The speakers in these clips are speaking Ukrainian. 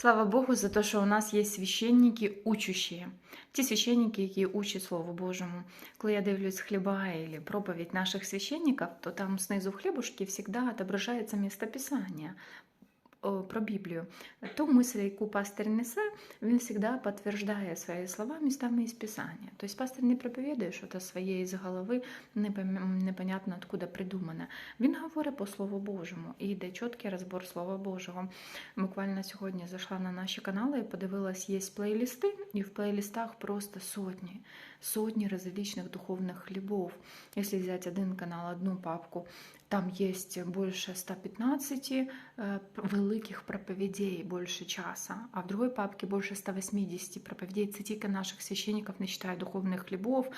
Слава Богу за те, що у нас є священники учущі. Ті священники, які учать Слову Божому. Коли я дивлюсь хліба или проповідь наших священників, то там снизу хлібушки завжди відображається містописання о, про Біблію. Ту мисль, яку пастир несе, він завжди підтверджує свої слова містами із Писання. Тобто пастир не проповідує щось своє з голови, непонятно откуда придумане. Він говорить по Слову Божому і йде чіткий розбор Слова Божого. Буквально сьогодні зайшла на наші канали і подивилась, є плейлисти, і в плейлистах просто сотні, сотні различных духовных хлебов. Если взять один канал, одну папку, там есть больше 115 э, великих проповедей, больше часа, а в другой папке больше 180 проповедей. Тільки наших священників, не считая духовних хлібов,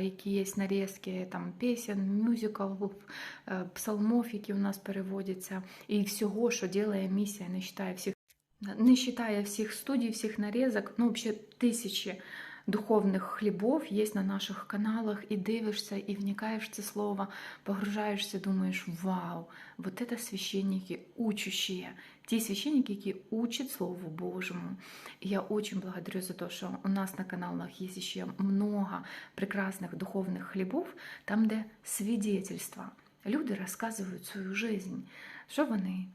які є нарізки там, пісень, мюзиклів, е, псалмов, які у нас переводяться, і всього, що ділає місія, не считая всіх не считая всіх студій, всіх нарізок, ну, взагалі тисячі духовних хлібов є на наших каналах, і дивишся, і вникаєш в це слово, погружаєшся, думаєш, вау, вот это священники учущие, ті священники, які учат Слову Божьему. И я очень благодарю за то, что у нас на каналах есть еще много прекрасных духовных хлібов, там, де свідетельства. Люди розказують свою жизнь, що вони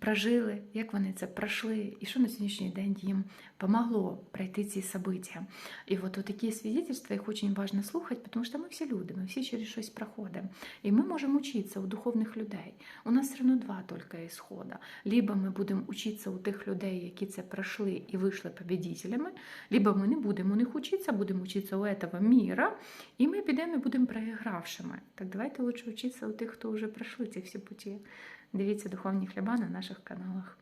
прожили, як вони це пройшли, і що на сьогоднішній день їм помогло пройти ці события. І от такі свідетельства, їх дуже важливо слухати, тому що ми всі люди, ми всі через щось проходимо. І ми можемо вчитися у духовних людей. У нас все одно два тільки ісхода. Либо ми будемо вчитися у тих людей, які це пройшли і вийшли победителями, либо ми не будемо у них вчитися, будемо вчитися у этого мира, і ми підемо і будемо проігравшими. Так давайте лучше вчитися у тих, хто вже пройшли ці всі путі. Дивіться духовні хліба на наших каналах.